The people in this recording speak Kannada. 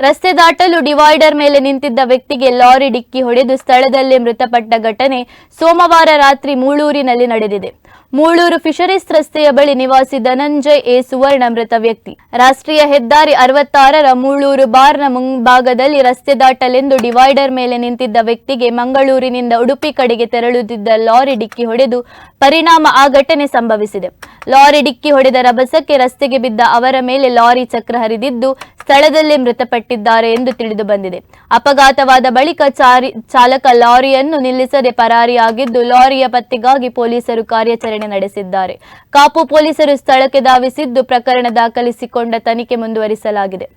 ರಸ್ತೆ ದಾಟಲು ಡಿವೈಡರ್ ಮೇಲೆ ನಿಂತಿದ್ದ ವ್ಯಕ್ತಿಗೆ ಲಾರಿ ಡಿಕ್ಕಿ ಹೊಡೆದು ಸ್ಥಳದಲ್ಲೇ ಮೃತಪಟ್ಟ ಘಟನೆ ಸೋಮವಾರ ರಾತ್ರಿ ಮೂಳೂರಿನಲ್ಲಿ ನಡೆದಿದೆ. ಮೂಳೂರು ಫಿಶರೀಸ್ ರಸ್ತೆಯ ಬಳಿ ನಿವಾಸಿ ಧನಂಜಯ್ ಎ. ಸುವರ್ಣ ಮೃತ ವ್ಯಕ್ತಿ. ರಾಷ್ಟ್ರೀಯ ಹೆದ್ದಾರಿ ಅರವತ್ತಾರರ ಮೂಳೂರು ಬಾರ್ನ ಮುಂಭಾಗದಲ್ಲಿ ರಸ್ತೆ ದಾಟಲೆಂದು ಡಿವೈಡರ್ ಮೇಲೆ ನಿಂತಿದ್ದ ವ್ಯಕ್ತಿಗೆ ಮಂಗಳೂರಿನಿಂದ ಉಡುಪಿ ಕಡೆಗೆ ತೆರಳುತ್ತಿದ್ದ ಲಾರಿ ಡಿಕ್ಕಿ ಹೊಡೆದು ಪರಿಣಾಮ ಆ ಘಟನೆ ಸಂಭವಿಸಿದೆ. ಲಾರಿ ಡಿಕ್ಕಿ ಹೊಡೆದ ರಭಸಕ್ಕೆ ರಸ್ತೆಗೆ ಬಿದ್ದ ಅವರ ಮೇಲೆ ಲಾರಿ ಚಕ್ರ ಹರಿದಿದ್ದು ಸ್ಥಳದಲ್ಲೇ ಮೃತಪಟ್ಟಿದ್ದಾರೆ ಎಂದು ತಿಳಿದು ಬಂದಿದೆ. ಅಪಘಾತವಾದ ಬಳಿಕ ಚಾರಿ, ಚಾಲಕ ಲಾರಿಯನ್ನು ನಿಲ್ಲಿಸದೆ ಪರಾರಿಯಾಗಿದ್ದು ಲಾರಿಯ ಪತ್ತೆಗಾಗಿ ಪೊಲೀಸರು ಕಾರ್ಯಾಚರಣೆ ನಡೆಸಿದ್ದಾರೆ. ಕಾಪು ಪೊಲೀಸರು ಸ್ಥಳಕ್ಕೆ ಧಾವಿಸಿದ್ದು ಪ್ರಕರಣ ದಾಖಲಿಸಿಕೊಂಡ ತನಿಖೆ ಮುಂದುವರಿಸಲಾಗಿದೆ.